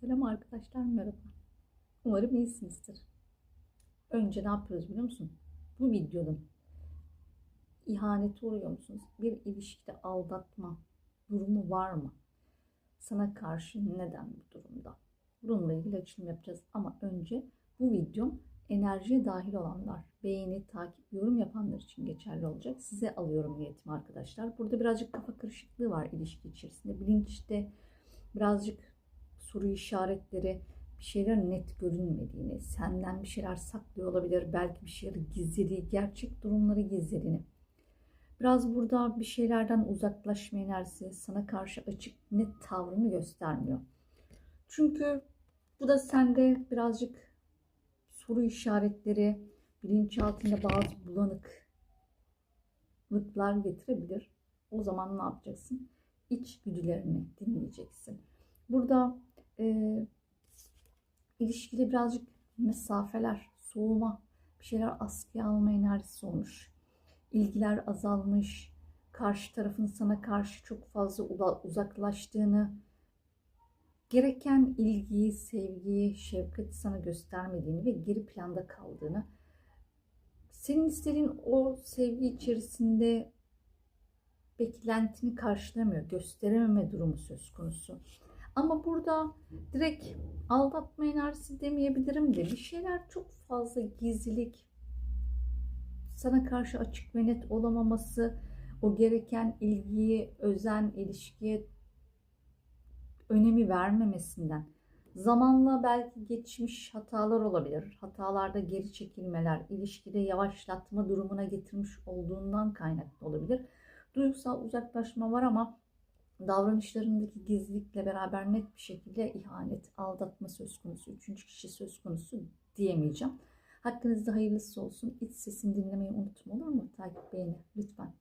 Selam arkadaşlar merhaba. Umarım iyisinizdir. Önce ne yapıyoruz biliyor musun? Bu videonun ihanete uğruyor musunuz? Bir ilişkide aldatma durumu var mı? Sana karşı neden bu durumda? Bununla ilgili açılım yapacağız. Ama önce bu videom enerjiye dahil olanlar, beğeni, takip, yorum yapanlar için geçerli olacak. Size alıyorum niyetimi arkadaşlar. Burada birazcık kafa karışıklığı var ilişki içerisinde. Bilinçte birazcık soru işaretleri, bir şeyler net görünmediğini, senden bir şeyler saklıyor olabilir, belki bir şeyleri gizlediği, gerçek durumları gizlediğini. Biraz burada bir şeylerden uzaklaşma enerjisi sana karşı açık, net tavrını göstermiyor. Çünkü bu da sende birazcık soru işaretleri, bilinçaltında bazı bulanıklıklar getirebilir. O zaman ne yapacaksın? İçgüdülerini dinleyeceksin. Burada e, ilişkide birazcık mesafeler, soğuma, bir şeyler askıya alma enerjisi olmuş. İlgiler azalmış, karşı tarafın sana karşı çok fazla uzaklaştığını, gereken ilgiyi, sevgiyi, şefkati sana göstermediğini ve geri planda kaldığını, senin istediğin o sevgi içerisinde beklentini karşılamıyor, gösterememe durumu söz konusu. Ama burada direkt aldatma enerjisi demeyebilirim de bir şeyler çok fazla gizlilik, sana karşı açık ve net olamaması, o gereken ilgiyi, özen, ilişkiye önemi vermemesinden, zamanla belki geçmiş hatalar olabilir, hatalarda geri çekilmeler, ilişkide yavaşlatma durumuna getirmiş olduğundan kaynaklı olabilir. Duygusal uzaklaşma var ama davranışlarındaki gizlilikle beraber net bir şekilde ihanet, aldatma söz konusu, üçüncü kişi söz konusu diyemeyeceğim. Hakkınızda hayırlısı olsun. İç sesini dinlemeyi unutma olur mu? Takip beğeni lütfen.